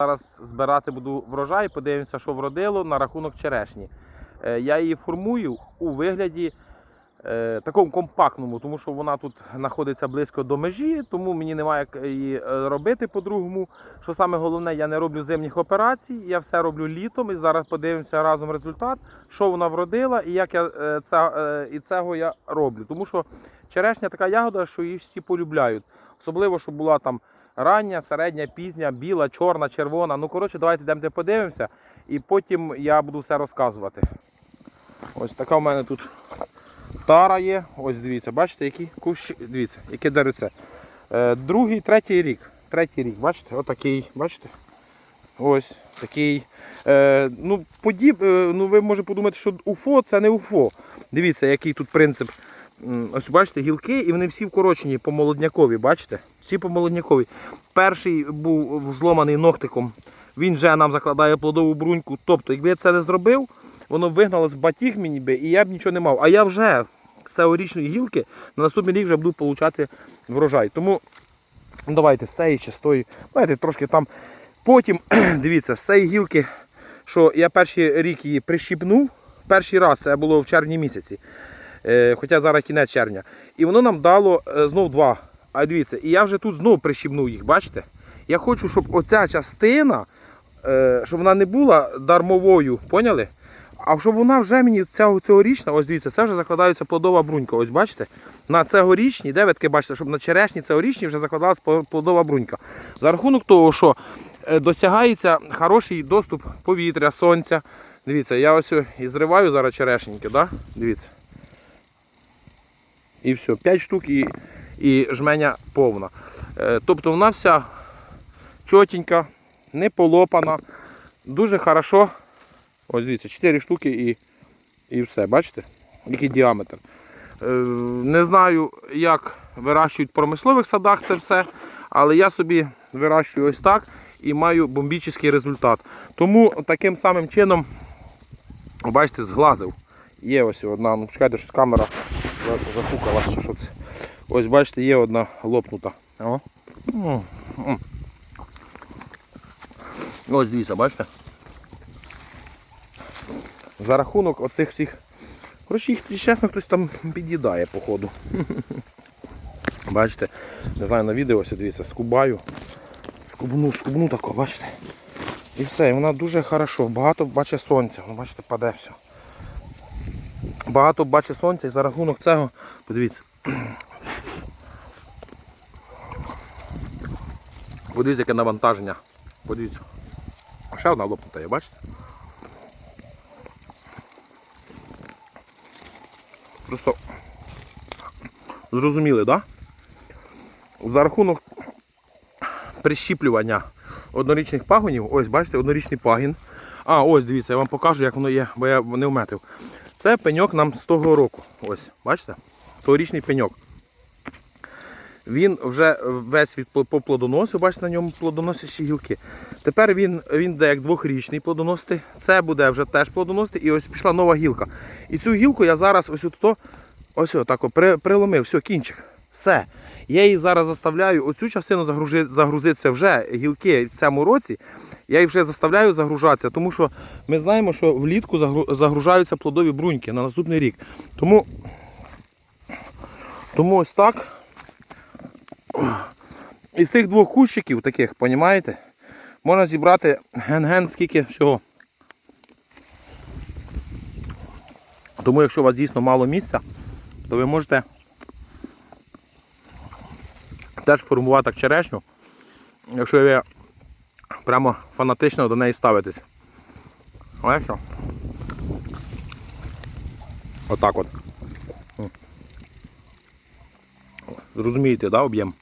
Зараз збирати буду врожай, подивимося, що вродило на рахунок черешні. Е, Я її формую у вигляді е, такому компактному, тому що вона тут знаходиться близько до межі, тому мені немає як її е, робити по-другому. Що саме головне, я не роблю зимніх операцій, я все роблю літом. І зараз подивимося разом результат, що вона вродила і як я це, і цього я роблю. Тому що черешня така ягода, що її всі полюбляють. Особливо, щоб була там рання, середня, пізня, біла, чорна, червона. Ну, коротше, давайте йдемо подивимося, і потім я буду все розказувати. Ось така в мене тут тара є. Ось дивіться, бачите, які кущі, дивіться, яке деревце. Е, другий, третій рік. Третій рік, бачите, отакий, бачите? Ось такий. Е, ну, подіб, е, ну, ви можете подумати, що УФО це не УФО. Дивіться, який тут принцип. Ось бачите, гілки, і вони всі вкорочені по молоднякові, бачите? Всі по молоднякові. Перший був зломаний ногтиком, він вже нам закладає плодову бруньку. Тобто, якби я це не зробив, воно вигнало з батіг мені би, і я б нічого не мав. А я вже з цьогорічної гілки на наступний рік вже буду получати врожай. Тому ну, давайте з цієї частої, давайте трошки там. Потім, дивіться, з цієї гілки, що я перший рік її прищіпнув, перший раз це було в червні місяці. Е, хоча зараз кінець червня. І воно нам дало е, знов два. А дивіться, і я вже тут знов прищіпнув їх, бачите? Я хочу, щоб оця частина, е, щоб вона не була дармовою, поняли? А щоб вона вже мені цього, цьогорічна, ось дивіться, це вже закладається плодова брунька. Ось бачите? На цьогорічній, де ви таке бачите, щоб на черешні цьогорічній вже закладалась пло- плодова брунька. За рахунок того, що досягається хороший доступ повітря, сонця. Дивіться, я ось і зриваю зараз черешеньки, да? дивіться. І все, 5 штук і, і жменя повна. Е, тобто вона вся чотенька, не полопана, дуже хорошо. Ось дивіться, 4 штуки і, і все, бачите? Який діаметр. Е, не знаю, як вирощують в промислових садах це все, але я собі вирощую ось так і маю бомбічний результат. Тому таким самим чином, бачите, зглазив. Є ось одна, ну чекайте, що камера за- захукалась, що це. Ось бачите, є одна лопнута. О. Ось дивіться, бачите? За рахунок оцих всіх. Коротше, їх чесно хтось там під'їдає, походу. Бачите? Не знаю, на відео ось дивіться, скубаю. Скубну, скубну тако, бачите? І все, і вона дуже хорошо, багато бачить сонця. Ну, бачите, паде все. Багато бачить сонця і за рахунок цього, подивіться. Подивіться, яке навантаження. Подивіться. Ще одна лопнута є, бачите? Просто зрозуміли, так? Да? За рахунок прищіплювання однорічних пагонів, ось бачите, однорічний пагін. А, ось дивіться, я вам покажу, як воно є, бо я не вметив. Це пеньок нам з того року. Ось, бачите? Торічний пеньок. Він вже весь від по плодоносу, бачите, на ньому плодоносячі гілки. Тепер він, він йде як двохрічний плодоносити. Це буде вже теж плодоносити. І ось пішла нова гілка. І цю гілку я зараз ось тут ось так при, приломив, все, кінчик. Все. Я її зараз заставляю оцю частину загрузитися вже гілки в цьому році. Я їх вже заставляю загружатися, тому що ми знаємо, що влітку загружаються плодові бруньки на наступний рік. Тому, тому ось так. Із цих двох кущиків таких, понімаєте, можна зібрати ген-ген скільки всього. Тому якщо у вас дійсно мало місця, то ви можете теж формувати так черешню, якщо ви прямо фанатично до неї ставитесь. Що? Отак от. Зрозумієте, да, об'єм?